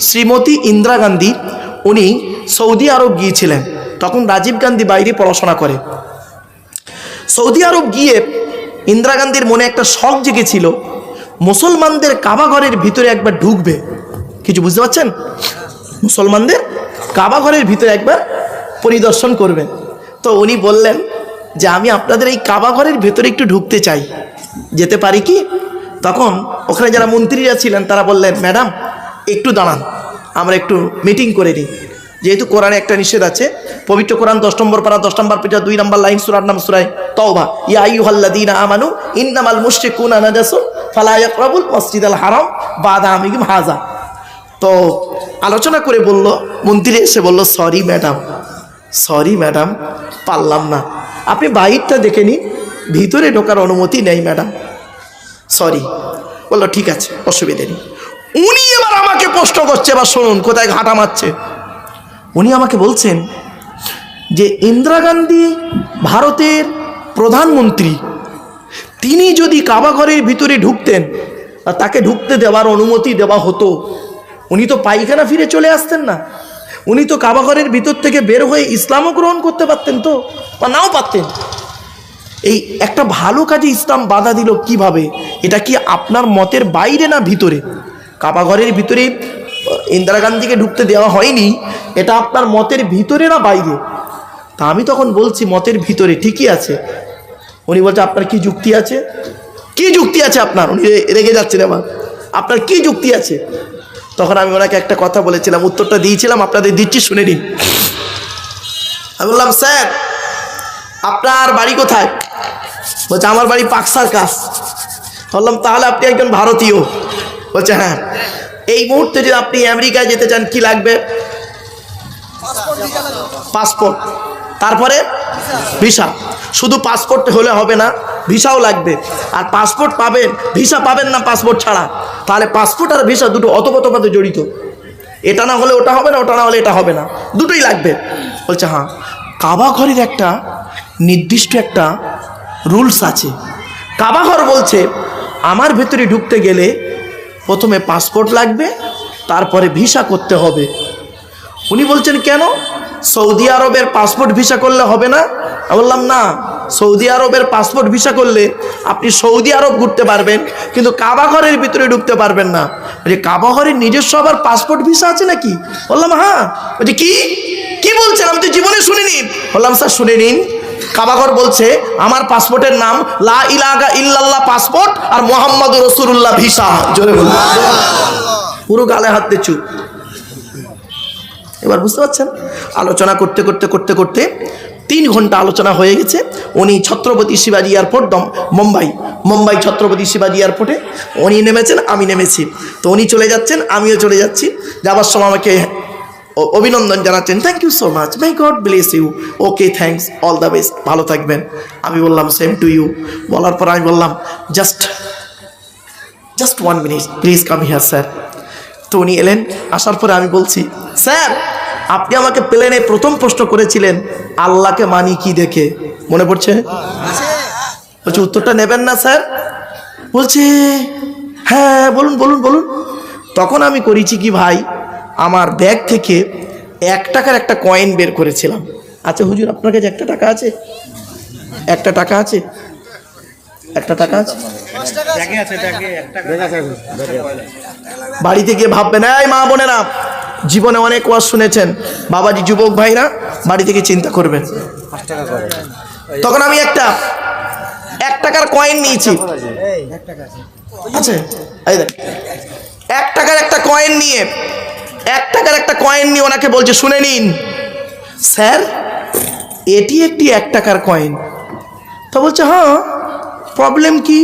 শ্রীমতী ইন্দিরা গান্ধী, উনি সৌদি আরব গিয়েছিলেন। তখন রাজীব গান্ধী বাইরে পড়াশোনা করে। সৌদি আরব গিয়ে ইন্দিরা গান্ধীর মনে একটা শখ জেগেছিল, মুসলমানদের কাবাঘরের ভিতরে একবার ঢুকবে। কিছু বুঝতে পারছেন? মুসলমানদের কাবাঘরের ভিতরে একবার পরিদর্শন করবেন। তো উনি বললেন যে, আমি আপনাদের এই কাবাঘরের ভেতরে একটু ঢুকতে চাই। যেতে পারি কি? তখন ওখানে যারা মন্ত্রীরা ছিলেন, তারা বললেন, ম্যাডাম একটু দাঁড়ান, আমরা একটু মিটিং করে নিই। যেহেতু কোরআনে একটা নিষেধ আছে, পবিত্র কোরআন দশ নম্বর পারা, দশ নম্বর পিঠা, দুই নম্বর লাইন সুরার নাম সুরাই তওবা। ইয়া আইয়ুহাল্লাযীনা আমানু, ইন্নামাল মুশরিকুনা নাজাসুন ফালা ইয়াকরাবুল মসজিদাল হারাম বাদা আমিকুম হাজা। তো আলোচনা করে বলল মন্দিরে এসে বলল সরি ম্যাডাম সরি ম্যাডাম পারলাম না। আপনি বাইরটা দেখে নিন, ভিতরে ঢোকার অনুমতি নেই ম্যাডাম সরি বলল, ঠিক আছে, অসুবিধে নেই। উনি এবার আমাকে প্রশ্ন করছে, এবার শুনুন, কোথায় ঘাটা মারছে। উনি আমাকে বলছেন যে, ইন্দিরা গান্ধী ভারতের প্রধানমন্ত্রী, তিনি যদি কাবাঘরের ভিতরে ঢুকতেন, আর তাকে ঢুকতে দেওয়ার অনুমতি দেওয়া হতো, উনি তো পায়খানা ফিরে চলে আসতেন না। উনি তো কাবাঘরের ভিতর থেকে বের হয়ে ইসলামও গ্রহণ করতে পারতেন তো, বা নাও পারতেন। এই একটা ভালো কাজে ইসলাম বাধা দিল কীভাবে? এটা কি আপনার মতের বাইরে না ভিতরে? কাবাঘরের ভিতরে ইন্দিরা গান্ধীকে ঢুকতে দেওয়া হয়নি, এটা আপনার মতের ভিতরে না বাইরে? তা আমি তখন বলছি, মতের ভিতরে ঠিকই আছে। উনি বলছে, আপনার কি যুক্তি আছে? কি যুক্তি আছে আপনার? উনি রেগে যাচ্ছেন আমার। আপনার কি যুক্তি আছে? তখন আমি ওনাকে একটা কথা বলেছিলাম, উত্তরটা দিয়েছিলাম, আপনাদের দিচ্ছি, শুনে নিন। আমি বললাম, স্যার, আপনার বাড়ি কোথায়? বলছে, আমার বাড়ি পাকসার কাজ বললাম, তাহলে আপনি একজন ভারতীয়। বলছে হ্যাঁ। এই মুহূর্তে যদি আপনি আমেরিকায় যেতে চান, কি লাগবে? পাসপোর্ট। তারপরে ভিসা। শুধু পাসপোর্ট হলে হবে না, ভিসাও লাগবে। আর পাসপোর্ট পাবেন, ভিসা পাবেন না পাসপোর্ট ছাড়া। তাহলে পাসপোর্ট আর ভিসা দুটো অতপ্রতভাবে জড়িত। এটা না হলে ওটা হবে না, ওটা না হলে এটা হবে না। দুটোই লাগবে। বলছে হ্যাঁ। কাবা ঘরের একটা নির্দিষ্ট একটা রুলস আছে। কাবাঘর বলছে, আমার ভেতরে ঢুকতে গেলে প্রথমে পাসপোর্ট লাগবে, তারপরে ভিসা করতে হবে। উনি বলছেন, কেন? সৌদি আরবের পাসপোর্ট ভিসা করলে হবে না? বললাম, না, সৌদি আরবের পাসপোর্ট ভিসা করলে আপনি সৌদি আরব ঘুরতে পারবেন, কিন্তু কাবাঘরের ভিতরে ঢুকতে পারবেন না। বলছে কাবাঘরের নিজস্ব আবার পাসপোর্ট ভিসা আছে নাকি? বললাম হ্যাঁ। বলছি, কি? কি বলছেন? আমি তো জীবনে শুনিনি। বললাম, স্যার, শুনে নিন। কাবাঘর বলছে, আমার পাসপোর্টের নাম লা ইলাগা ইল্লাল্লাহ পাসপোর্ট আর মোহাম্মদ রসুল্লাহ ভিসা। জোরে বলুন। পুরো গালে হাত দিয়ে চুপ। এবার বুঝতে পারছেন? আলোচনা করতে করতে করতে করতে তিন ঘণ্টা আলোচনা হয়ে গেছে। উনি ছত্রপতি শিবাজি এয়ারপোর্ট, দম, মুম্বাই। মুম্বাই ছত্রপতি শিবাজি এয়ারপোর্টে উনি নেমেছেন, আমি নেমেছি। তো উনি চলে যাচ্ছেন, আমিও চলে যাচ্ছি। যাবার সময় আমাকে অভিনন্দন জানাচ্ছেন। Thank you so much my god bless you okay thanks all the best ভালো থাকবেন। আমি বললাম সেম টু ইউ বলার পর আমি বললাম just just one minute please come here sir তো উনি এলেন আসার পরে আমি বলছি স্যার আপনি আমাকে প্লেনে প্রথম প্রশ্ন করেছিলেন, আল্লাহকে মানি কি দেখে? মনে পড়ছে? বলছে, উত্তরটা নেবেন না স্যার বলছে হ্যাঁ বলুন বলুন বলুন। তখন আমি করেছি কি, ভাই? আমার ব্যাগ থেকে এক টাকার একটা কয়েন বের করেছিলাম। আচ্ছা হুজুর, আপনার কাছে একটা টাকা আছে? একটা টাকা আছে? একটা টাকা আছে? বাড়িতে গিয়ে ভাববেন, এই মা বোনেরা, জীবনে অনেক ওয়াজ শুনেছেন। বাবাজি, যুবক ভাইরা বাড়ি থেকে চিন্তা করবেন। তখন আমি একটা, এক টাকার কয়েন নিয়েছি। আছে দেখ, এক টাকার একটা কয়েন নিয়ে এক টাকার একটা কয়েন নিয়ে ওনাকে বলছে, শুনে নিন। স্যার, এটি একটি এক টাকার কয়েন তো বলছে হ্যাঁ প্রবলেম কি?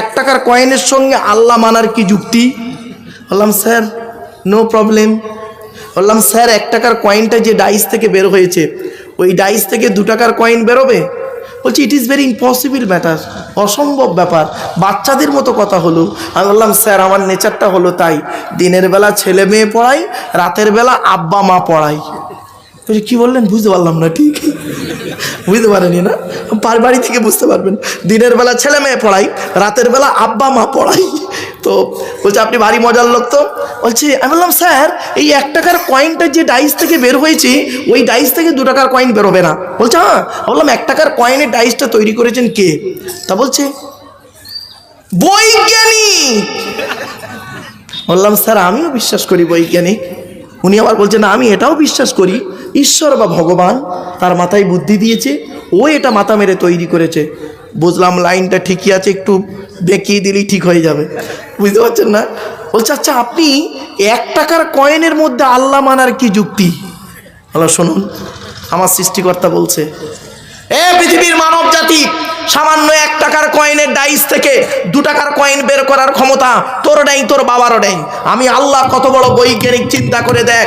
এক টাকার কয়েনের সঙ্গে আল্লাহ মানার কি যুক্তি? বললাম, স্যার নো প্রবলেম বললাম, স্যার, এক টাকার কয়েনটা যে ডাইস থেকে বের হয়েছে, ওই ডাইস থেকে দু টাকার কয়েন বেরোবে? বলছি it is very impossible matter অসম্ভব ব্যাপার। বাচ্চাদের মতো কথা হলো। আমি বললাম স্যার আমার নেচারটা হলো তাই। দিনের বেলা ছেলে মেয়ে পড়াই, রাতের বেলা আব্বা মা পড়াই। বলছি, কি বললেন? বুঝতে পারলাম না ঠিক? বুঝতে পারেনি না? পার বাড়ি থেকে বুঝতে পারবেন। দিনের বেলা ছেলে মেয়ে পড়াই রাতের বেলা আব্বা মা পড়াই। তো বলছে আপনি ভারী মজার লোক তো? বলছে আমি বললাম স্যার এই এক টাকার কয়েনটা যে ডাইস থেকে বের হয়েছে ওই ডাইস থেকে দু টাকার কয়েন বেরোবে না। বলছে হ্যাঁ বললাম এক টাকার কয়েনের ডাইসটা তৈরি করেছেন কে? তা বলছে বৈজ্ঞানিক! বললাম স্যার আমিও বিশ্বাস করি বৈজ্ঞানিক। উনি আবার বলছেন আমি এটাও বিশ্বাস করি। ঈশ্বর বা ভগবান তার মাথায় বুদ্ধি দিয়েছে, ও এটা মাথা মেরে তৈরি করেছে। বুঝলাম লাইনটা ঠিকই আছে, একটু দেখিয়ে দিলেই ঠিক হয়ে যাবে। বুঝতে পারছেন না? বলছে আচ্ছা আপনি এক টাকার কয়েনের মধ্যে আল্লাহ মানার কি যুক্তি? হলো শুনুন, আমার সৃষ্টিকর্তা বলছে, এ পৃথিবীর মানব জাতি, সামান্য এক টাকার কয়েনের ডাইস থেকে দু টাকার কয়েন বের করার ক্ষমতা তোর নেই, তোর বাবারও নেই। আমি আল্লাহ কত বড় বৈজ্ঞানিক চিন্তা করে দেখ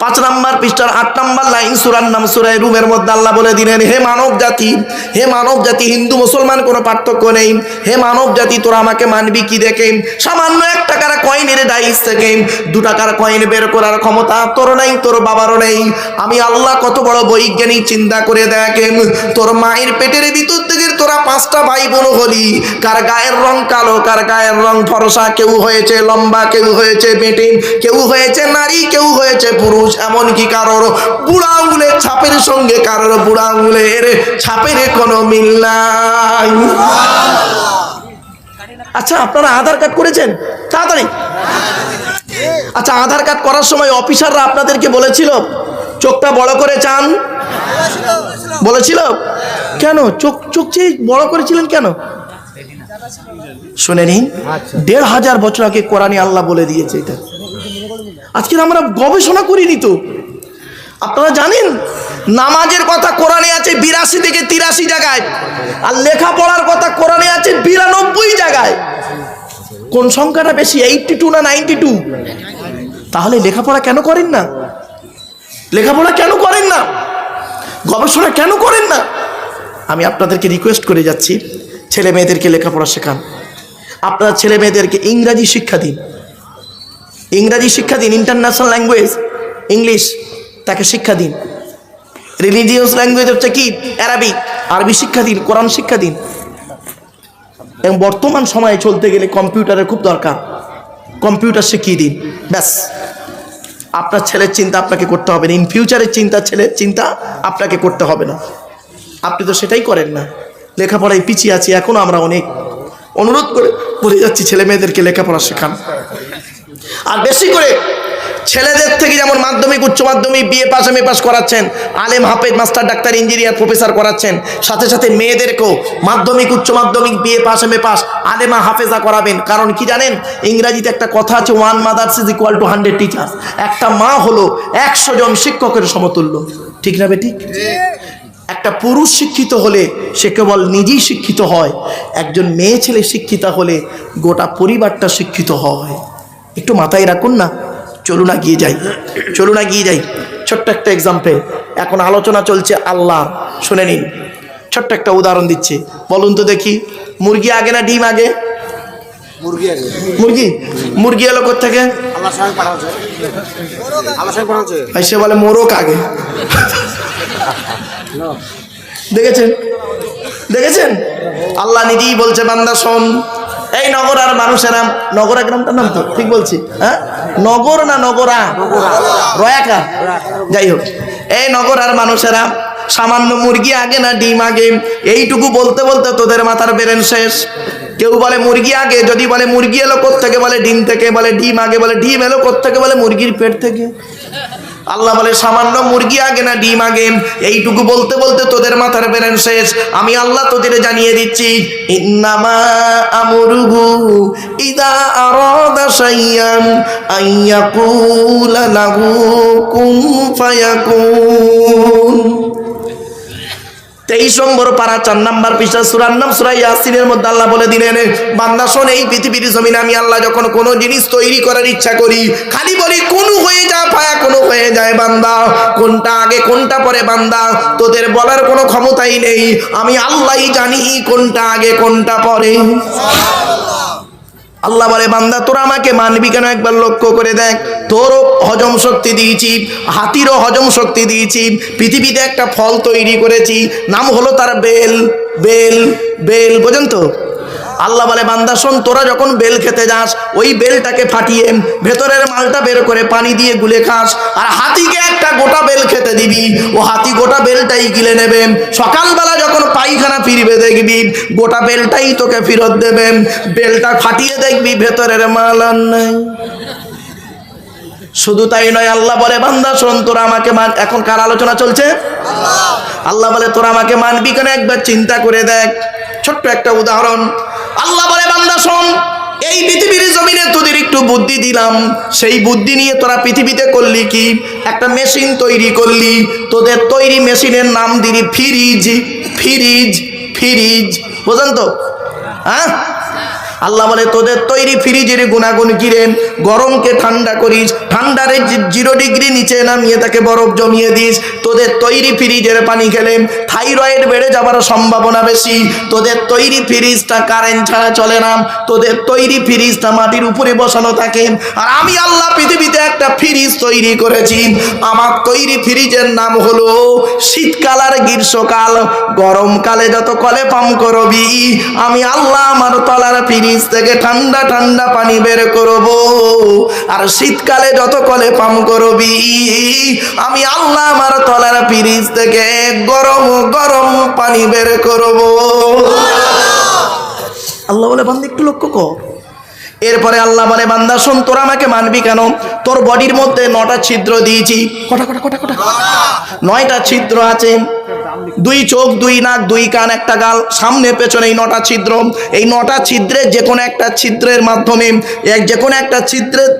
পাঁচ নাম্বার পৃষ্ঠার আট নাম্বার লাইন সুরার নাম সুরায় রুমের মধ্যে আল্লাহ বলে দিলেন, হে মানব জাতি, হে মানব জাতি, হিন্দু, মুসলমান কোনো পার্থক্য নেই। হে মানব জাতি, তোরা আমাকে মানবি কি দেখে? সামান্য এক টাকার কয়েনের ডাইস থেকে, দু টাকার কয়েন বের করার ক্ষমতা তোর নাই, তোর বাবারও নেই। আমি আল্লাহ কত বড় বৈজ্ঞানিক চিন্তা করে দেখেন, তোর মায়ের পেটের ভিতর থেকে তোরা পাঁচটা ভাই বোন হলি। কার গায়ের রং কালো, কার গায়ের রং ফরসা, কেউ হয়েছে লম্বা, কেউ হয়েছে বেটে কেউ হয়েছে নারী, কেউ হয়েছে পুরুষ। এমনকি কারোর বুড়া আঙুলের ছাপের সঙ্গে কারোর বুড়া আঙুলের ছাপের কোনো মিল নাই। আচ্ছা আপনারা আধার কার্ড করেছেন? তাড়াতাড়ি। আচ্ছা আধার কার্ড করার সময় অফিসাররা আপনাদেরকে বলেছিল, চোখটা বড় করে চান। বলেছিল? কেন? চোখ চোখ চেয়ে বড় করেছিলেন কেন? শুনে নিন, দেড় হাজার বছর আগে কোরআনে আল্লাহ বলে দিয়েছে এটা। আজকে আমরা গবেষণা করিনি তো। আপনারা জানেন, নামাজের কথা কোরআনে আছে বিরাশি থেকে তিরাশি জায়গায়, আর লেখাপড়ার কথা কোরআনে আছে বিরানব্বই জায়গায়। কোন সংখ্যাটা বেশি এইটটি টু না নাইনটি টু তাহলে লেখাপড়া কেন করেন না? লেখাপড়া কেন করেন না? গবেষণা কেন করেন না? আমি আপনাদেরকে রিকোয়েস্ট করে যাচ্ছি, ছেলে মেয়েদেরকে লেখাপড়া শেখান। আপনার ছেলে মেয়েদেরকে ইংরাজি শিক্ষা দিন। ইংরাজি শিক্ষা দিন ইন্টারন্যাশনাল ল্যাঙ্গুয়েজ ইংলিশ তাকে শিক্ষা দিন। রিলিজিয়াস ল্যাঙ্গুয়েজ হচ্ছে কি? অ্যারাবিক আরবি শিক্ষা দিন, কোরআন শিক্ষা দিন। এবং বর্তমান সময়ে চলতে গেলে কম্পিউটারের খুব দরকার। কম্পিউটার শিখিয়ে দিন, ব্যাস। আপনার ছেলের চিন্তা আপনাকে করতে হবে না। ইন ফিউচারের চিন্তা, ছেলের চিন্তা আপনাকে করতে হবে না। আপনি তো সেটাই করেন না। লেখাপড়ায় পিছিয়ে আছি এখনও আমরা অনেক। অনুরোধ করে বলে যাচ্ছি, ছেলে মেয়েদেরকে লেখাপড়া শেখান। আর বেশি করে ছেলেদের থেকে যেমন মাধ্যমিক, উচ্চ মাধ্যমিক BA pass M A pass করাচ্ছেন, আলেম, হাফেজ মাস্টার ডাক্তার ইঞ্জিনিয়ার প্রফেসর করাচ্ছেন, সাথে সাথে মেয়েদেরকেও মাধ্যমিক, উচ্চ মাধ্যমিক BA pass M A pass আলেমা, হাফেজা করাবেন। কারণ কি জানেন? ইংরাজিতে একটা কথা আছে one mothers is equal to hundred teachers একটা মা হলো একশো জন শিক্ষকের সমতুল্য। ঠিক না বেটি? একটা পুরুষ শিক্ষিত হলে সে কেবল নিজেই শিক্ষিত হয়, একজন মেয়ে ছেলে শিক্ষিতা হলে গোটা পরিবারটা শিক্ষিত হয়। একটু মাথায় রাখুন না। চলুন না গিয়ে যাই। চলুন না গিয়ে যাই। ছোট্ট একটা এক্সাম্পল এখন আলোচনা চলছে আল্লাহ শুনে নিন। ছোট্ট একটা উদাহরণ দিচ্ছি। বলুন তো দেখি মুরগি আগে না ডিম আগে? মুরগি আগে। মুরগি? মুরগি এলো থেকে আমার সঙ্গে পাঠাচ্ছে। আমার সঙ্গে পাঠাচ্ছে। সে বলে মোরক আগে। দেখেছেন? দেখেছেন? আল্লাহ নিজেই বলছে বান্দা শোন এই নগর আর মানুষেরা নগরা গ্রামটার নাম তো, ঠিক বলছি হ্যাঁ? নগর না নগরা? রয়াকা। যাই হোক, এই নগর আর মানুষেরা সামান্য মুরগি আগে না ডিম আগে? এইটুকু বলতে বলতে তোদের মাথার বেরেন শেষ। কেউ বলে মুরগি আগে, যদি বলে মুরগি এলো থেকে বলে ডিম থেকে, বলে ডিম আগে, বলে ডিম এলো থেকে বলে মুরগির পেট থেকে? আল্লাহ বলে, সামান্য মুরগি আগে না ডিম আগে? এইটুকু বলতে বলতে তোদের মাথার বেরেন শেষ। আমি আল্লাহ তোদের জানিয়ে দিচ্ছি, ইন্নামা ইদা তেইশ নম্বর পারা চার নাম্বার পৃষ্ঠা, সুরার নাম সুরাই ইয়াসিনের মধ্যে আল্লাহ বলে দিলেন, বান্দা শোন, এই পৃথিবীর জমিনে আমি আল্লাহ যখন কোনো জিনিস তৈরি করার ইচ্ছা করি, খালি বলি কোনো হয়ে যা পায়া কোনো হয়ে যায় বান্দা, কোনটা আগে, কোনটা পরে বান্দা, তোদের বলার কোনো ক্ষমতাই নেই, আমি আল্লাহই জানি কোনটা আগে, কোনটা পরে। আল্লাহ বলে, বান্দা, তোরা আমাকে মানবি কেন? একবার লক্ষ্য করে দেখ। তোরও হজম শক্তি দিয়েছি, হাতিরও হজম শক্তি দিয়েছি, পৃথিবীতে একটা ফল তৈরি করেছি, নাম হলো তার বেল বেল বেল, বোঝেন তো? আল্লাহ বলে, বান্দা, শোন, তোরা যখন বেল খেতে যাস, ওই বেলটাকে ফাটিয়ে ভেতরের মালটা বের করে পানি দিয়ে গুলে খাস, আর হাতিকে একটা গোটা বেল খেতে দিবি। ও হাতি গোটা বেলটাই গিলে নেবে। সকালবেলা যখন পায়খানা ফিরবে দেখবি, গোটা বেলটাই তোকে ফেরত দেবে। বেলটা ফাটিয়ে দেখবি, ভেতরের মাল আর নাই। শুধু তাই নয়, আল্লাহ বলে, বান্দা, শোন, তোরা আমাকে মান, এখন কার আলোচনা চলছে? আল্লাহ। বলে, তোরা আমাকে মানবি কেন? একবার চিন্তা করে দেখ। ছোট্ট একটা উদাহরণ। আল্লাহ বলে, বান্দা, শোন, এই পৃথিবীর জমিনে তোদের একটু বুদ্ধি দিলাম। সেই বুদ্ধি নিয়ে তোরা পৃথিবীতে করলি কি? একটা মেশিন তৈরি করলি। তোদের তৈরি মেশিনের নাম দিলি ফ্রিজ ফ্রিজ ফ্রিজ, বোঝেন তো? হ্যাঁ? আল্লাহ বলে, তোদের তৈরি ফ্রিজের গুণাগুণ কিরে গরমকে ঠান্ডা করিস, ঠান্ডারে জিরো ডিগ্রি নিচে নামিয়ে তাকে বরফ জমিয়ে দিস। তোদের তৈরি ফ্রিজের পানি খেলে থাইরয়েড বেড়ে যাবার সম্ভাবনা বেশি। তোদের তৈরি ফ্রিজটা কারেন্ট ছাড়া চলে না। তোদের তৈরি ফ্রিজটা মাটির উপরে বসানো থাকে। আর আমি আল্লাহ পৃথিবীতে একটা ফ্রিজ তৈরি করেছি। আমার তৈরি ফ্রিজের নাম হলো শীতকাল আর গ্রীষ্মকাল। গরমকালে যত কলে পাম করবি, আমি আল্লাহ আমার তলার ফ্রিজ থেকে ঠান্ডা ঠান্ডা পানি বের করব। আর শীতকালে যত কলে পাম করবি আমি আল্লাহ আমার তলার ফ্রিজ থেকে গরম গরম পানি বের করব। আল্লাহ বলে বান্দা একটু লক্ষ্য কর। এরপরে আল্লাহ বলে বান্দা শোন তোরা আমাকে মানবি কেন? তোর বডির মধ্যে নটা ছিদ্র দিয়েছি। কটা কটা কটা? কটা? নয়টা ছিদ্র আছে। দুই চোখ, দুই নাক, দুই কান, একটা গাল, সামনে, পেছনে এই নটা ছিদ্র। এই নটা ছিদ্রের যে কোনো একটা ছিদ্রের মাধ্যমে, এক যে কোনো একটা ছিদ্রের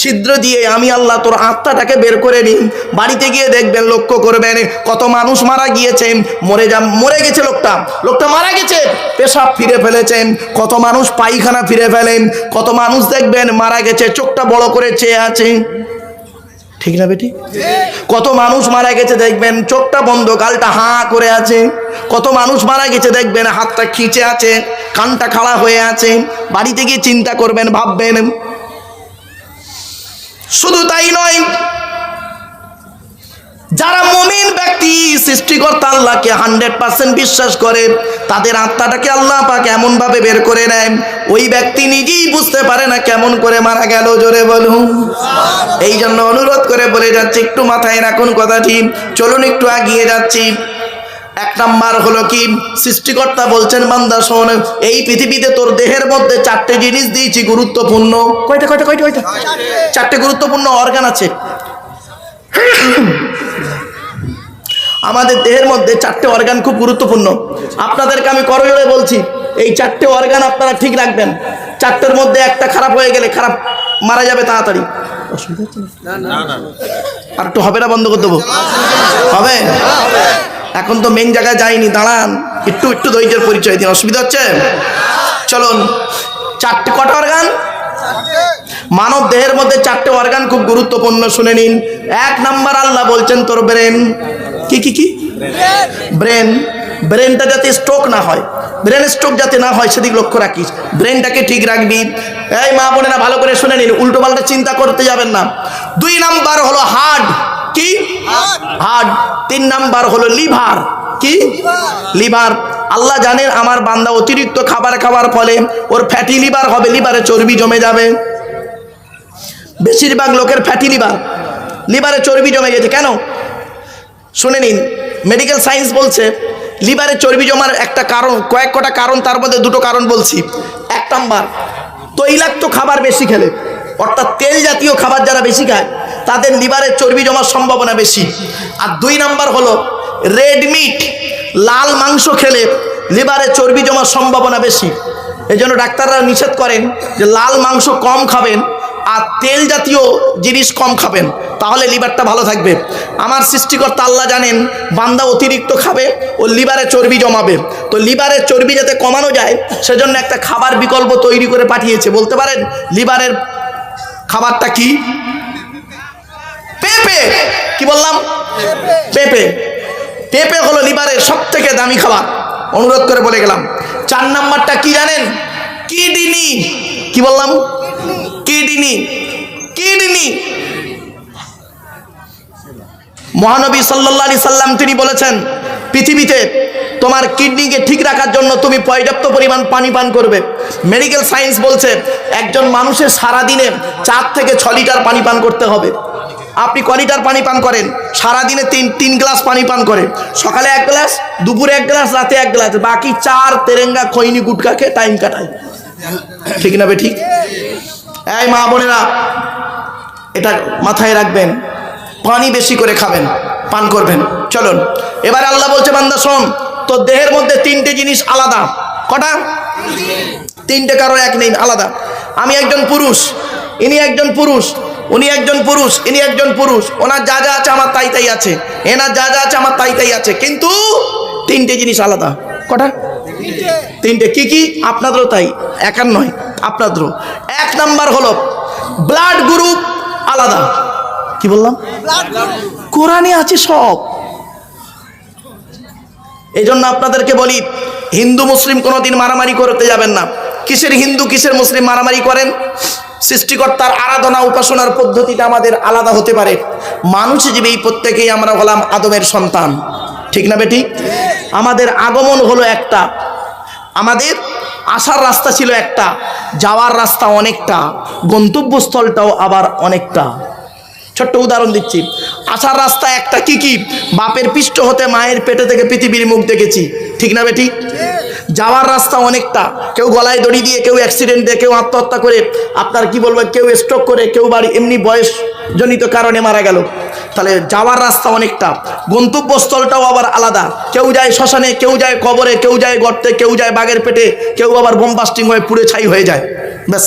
ছিদ্র দিয়ে আমি আল্লাহ তোর আত্মাটাকে বের করে নিই। বাড়িতে গিয়ে দেখবেন, লক্ষ্য করবেন, কত মানুষ মারা গিয়েছে, মরে যা, মরে গেছে লোকটা। লোকটা মারা গেছে, পেশাব ফিরে ফেলেছেন, কত মানুষ পায়খানা ফিরে ফেলেন, কত মানুষ দেখবেন মারা গেছে, চোখটা বড় করে চেয়ে আছে। ঠিক না বেটি? কত মানুষ মারা গেছে দেখবেন, চোখটা বন্ধ, গালটা হাঁ করে আছে। কত মানুষ মারা গেছে দেখবেন, হাতটা খিচে আছে, কানটা খাড়া হয়ে আছে। বাড়িতে গিয়ে চিন্তা করবেন, ভাববেন। শুধু তাই নয় যারা মমিন ব্যক্তি সৃষ্টিকর্তা আল্লাহকে হান্ড্রেড পার্সেন্ট বিশ্বাস করে তাদের আত্মাটাকে আল্লাহ পাক এমন ভাবে বের করে নেয়। ওই ব্যক্তি নিজেই বুঝতে পারে না কেমন করে মারা গেল জোরে বলুন। এই জন্য অনুরোধ করে বলে যাচ্ছি একটু মাথায় রাখুন কথাটি। চলুন একটু আগিয়ে যাচ্ছি। এক নাম্বার হলো কি? সৃষ্টিকর্তা বলছেন বান্দা শোন এই পৃথিবীতে তোর দেহের মধ্যে চারটে জিনিস দিয়েছি গুরুত্বপূর্ণ। কয়টা কয়টা কয়টা কয়টা? চারটে গুরুত্বপূর্ণ অর্গান আছে। আমাদের দেহের মধ্যে চারটে অর্গান খুব গুরুত্বপূর্ণ। আপনাদেরকে আমি করজোড়ে বলছি, এই চারটে অর্গান আপনারা ঠিক রাখবেন। চারটের মধ্যে একটা খারাপ হয়ে গেলে খারাপ মারা যাবে তাড়াতাড়ি। আর একটু হবে না বন্ধ করে দেবো? হবে? এখন তো মেন জায়গায় যাইনি, দাঁড়ান। একটু একটু ধৈর্যের পরিচয় দিন, অসুবিধা হচ্ছে? চলুন, চারটে কটা অর্গান মানব দেহের মধ্যে চারটে অর্গান খুব গুরুত্বপূর্ণ, শুনে নিন। এক নাম্বার আল্লাহ বলছেন, তোর ব্রেন কি কি কি? ব্রেন ব্রেনটা যাতে স্ট্রোক না হয়। ব্রেন স্ট্রোক যাতে না হয়, সেদিক লক্ষ্য রাখিস। ব্রেনটাকে ঠিক রাখবি। এই মা বোনেরা, ভালো করে শুনে নিন। উল্টো পাল্টা চিন্তা করতে যাবেন না। দুই নাম্বার হলো হার্ট কি? হার্ট তিন নাম্বার হলো লিভার কি? লিভার আল্লাহ জানেন, আমার বান্দা অতিরিক্ত খাবার খাওয়ার ফলে ওর ফ্যাটি লিভার হবে লিভারে চর্বি জমে যাবে। বেশিরভাগ লোকের ফ্যাটি লিভার লিভারে চর্বি জমে গেছে। কেন? শুনে নিন। মেডিকেল সায়েন্স বলছে লিভারে চর্বি জমার একটা কারণ, কয়েক কটা কারণ, তার মধ্যে দুটো কারণ বলছি। এক নাম্বার, তৈলাক্ত খাবার বেশি খেলে। অর্থাৎ তেল জাতীয় খাবার যারা বেশি খায়, তাদের লিভারে চর্বি জমার সম্ভাবনা বেশি। আর দুই নাম্বার হলো রেড মিট লাল মাংস খেলে লিভারে চর্বি জমার সম্ভাবনা বেশি। এই জন্য ডাক্তাররা নিষেধ করেন যে লাল মাংস কম খাবেন। আর তেল জাতীয় জিনিস কম খাবেন, তাহলে লিভারটা ভালো থাকবে। আমার সৃষ্টিকর্তা আল্লাহ জানেন, বান্দা অতিরিক্ত খাবে ও লিভারে চর্বি জমাবে। তো লিভারের চর্বি যাতে কমানো যায়, সেজন্য একটা খাবার বিকল্প তৈরি করে পাঠিয়েছে। বলতে পারেন, লিভারের খাবারটা কি? পেঁপে! কি বললাম? পেঁপে। পেঁপে হলো লিভারের সব থেকে দামি খাবার। অনুরোধ করে বলে গেলাম। চার নাম্বারটা কি জানেন? কিডনি। কি বললাম? কিডনি? কিডনি? মহানবী আলাইহি সাল্লাম তিনি বলেছেন, পৃথিবীতে তোমার কিডনিকে ঠিক রাখার জন্য তুমি পর্যাপ্ত পরিমাণ পানি পান করবে। মেডিকেল সায়েন্স বলছে, একজন মানুষের সারাদিনে চার থেকে ছ লিটার পানি পান করতে হবে। আপনি ক লিটার পানি পান করেন? সারাদিনে তিন তিন গ্লাস পানি পান করেন। সকালে এক গ্লাস, দুপুরে এক গ্লাস, রাতে এক গ্লাস, বাকি চার তেরেঙ্গা খৈনি গুটকা খেয়ে টাইম কাটায়। ঠিক না বে ঠিক? এই মা বোনেরা, এটা মাথায় রাখবেন, পানি বেশি করে খাবেন, পান করবেন। চলুন, এবার আল্লাহ বলছে, বান্দা, শোন, তোর দেহের মধ্যে তিনটে জিনিস আলাদা। কটা? তিনটে কারও এক নেই, আলাদা। আমি একজন পুরুষ, ইনি একজন পুরুষ, উনি একজন পুরুষ, ইনি একজন পুরুষ। ওনার যা যা আছে আমার তাই তাই আছে। এনার যা যা আছে আমার তাই তাই আছে। কিন্তু তিনটে জিনিস আলাদা। কটা? তিনটে। কি কি? আপনাদেরও তাই, একার নয়। আপনাদেরও এক নাম্বার হলো ব্লাড গ্রুপ আলাদা। কি বললাম? কোরআনে আছে সব। এই জন্য আপনাদেরকে বলি হিন্দু মুসলিম কোনোদিন মারামারি করতে যাবেন না। কিসের হিন্দু কিসের মুসলিম মারামারি করেন? সৃষ্টিকর্তার আরাধনা উপাসনার পদ্ধতিটা আমাদের আলাদা হতে পারে। মানুষ এই প্রত্যেকেই আমরা হলাম আদমের সন্তান। ঠিক না বেটি? আমাদের আগমন হলো একটা। আমাদের আসার রাস্তা ছিল একটা, যাওয়ার রাস্তা অনেকটা, গন্তব্যস্থলটাও আবার অনেকটা। ছোট্ট উদাহরণ দিচ্ছি। আসার রাস্তা একটা কি কি? বাপের পৃষ্ঠ হতে মায়ের পেটে থেকে পৃথিবীর মুখ দেখেছি। ঠিক না বেটি? যাওয়ার রাস্তা অনেকটা। কেউ গলায় দড়ি দিয়ে, কেউ অ্যাক্সিডেন্ট দিয়ে, কেউ আত্মহত্যা করে, আপনার কি বলব, কেউ স্ট্রোক করে, কেউ বাড়ি, এমনি বয়সজনিত কারণে মারা গেল। তাহলে যাওয়ার রাস্তা অনেকটা। গন্তব্যস্থলটাও আবার আলাদা। কেউ যায় শ্মশানে, কেউ যায় কবরে, কেউ যায় গর্তে, কেউ যায় বাঘের পেটে, কেউ আবার বোম বাস্টিং হয়ে পুড়ে ছাই হয়ে যায়। ব্যাস।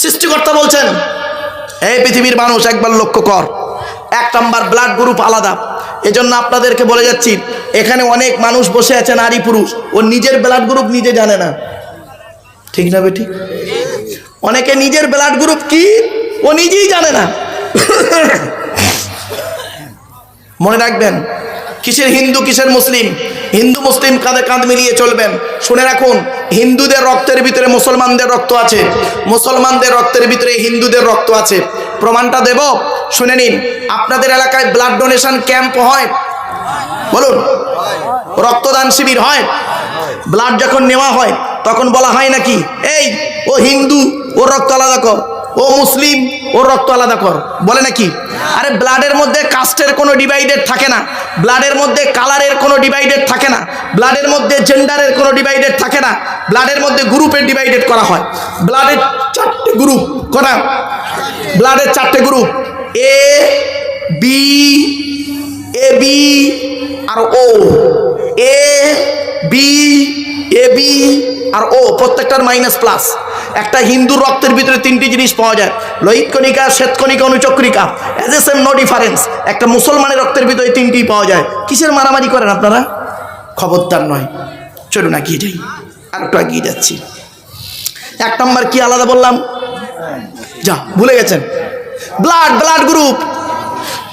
সৃষ্টিকর্তা বলছেন, এই পৃথিবীর মানুষ একবার লক্ষ্য কর, এক নাম্বার ব্লাড গ্রুপ আলাদা। এজন্য আপনাদেরকে বলে যাচ্ছি, এখানে অনেক মানুষ বসে আছে, নারী, পুরুষ। ও নিজের ব্লাড গ্রুপ নিজে জানে না। ঠিক না বেটি? অনেকে নিজের ব্লাড গ্রুপ কি? ও নিজেই জানে না। মনে রাখবেন, কিসের হিন্দু, কিসের মুসলিম? হিন্দু, মুসলিম কাঁধে কাঁধ মিলিয়ে চলবেন। শুনে রাখুন, হিন্দুদের রক্তের ভিতরে মুসলমানদের রক্ত আছে। মুসলমানদের রক্তের ভিতরে হিন্দুদের রক্ত আছে। প্রমাণটা দেব? শুনে নিন, আপনাদের এলাকায় ব্লাড ডোনেশন ক্যাম্প হয়? বলুন, রক্তদান শিবির হয়? ব্লাড যখন নেওয়া হয়, তখন বলা হয় নাকি, এই, ও হিন্দু ও রক্ত আলাদা কর। ও মুসলিম, ওর রক্ত আলাদা কর। বলে নাকি? আরে ব্লাডের মধ্যে কাস্টের কোনো ডিভাইডেড থাকে না। ব্লাডের মধ্যে কালারের কোনো ডিভাইডেড থাকে না। ব্লাডের মধ্যে জেন্ডারের কোনো ডিভাইডেড থাকে না। ব্লাডের মধ্যে গ্রুপের ডিভাইডেড করা হয়। ব্লাডের চারটে গ্রুপ করা ব্লাডের চারটে group. A, B A, B, R O. A, B A B R O প্রত্যেকটার মাইনাস প্লাস একটা হিন্দুর রক্তের ভিতরে তিনটি জিনিস পাওয়া যায়। লোহিত কণিকা, শ্বেত কণিকা, অনুচক্রিকা। As a same no difference একটা মুসলমানের রক্তের ভিতরে তিনটি পাওয়া যায়। কিসের মারামারি করেন আপনারা? খবরদার নয়। চলুন এগিয়ে যাই। আর একটু এগিয়ে যাচ্ছি। এক নম্বর কি আলাদা বললাম? যা, ভুলে গেছেন। ব্লাড ব্লাড গ্রুপ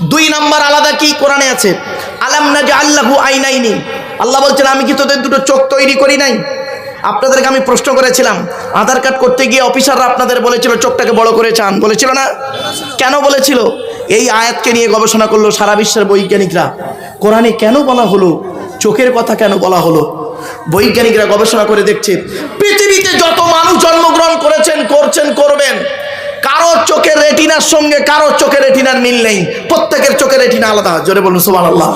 দুই নাম্বার আলাদা কি? কোরআনে আছে। আলাম না যে আল্লাহু আইনাইনি। আল্লাহ বলছেন, আমি কি তোদের দুটো চোখ তৈরি করি নাই? আপনাদেরকে আমি প্রশ্ন করেছিলাম, আধার কার্ড করতে গিয়ে অফিসাররা আপনাদের বলেছিল চোখটাকে বড় করে চান, বলেছিল না? কেন বলেছিল? এই আয়াতকে নিয়ে গবেষণা করল সারা বিশ্বের বৈজ্ঞানিকরা। কোরআনে কেন বলা হলো? চোখের কথা কেন বলা হলো? বৈজ্ঞানিকরা গবেষণা করে দেখছে, পৃথিবীতে যত মানুষ জন্মগ্রহণ করেছেন, করছেন, করবেন, কারও চোখের রেটিনার সঙ্গে কারও চোখের রেটিনার মিল নেই। প্রত্যেকের চোখের রেটিনা আলাদা। জোরে বলুন, সুবহানাল্লাহ।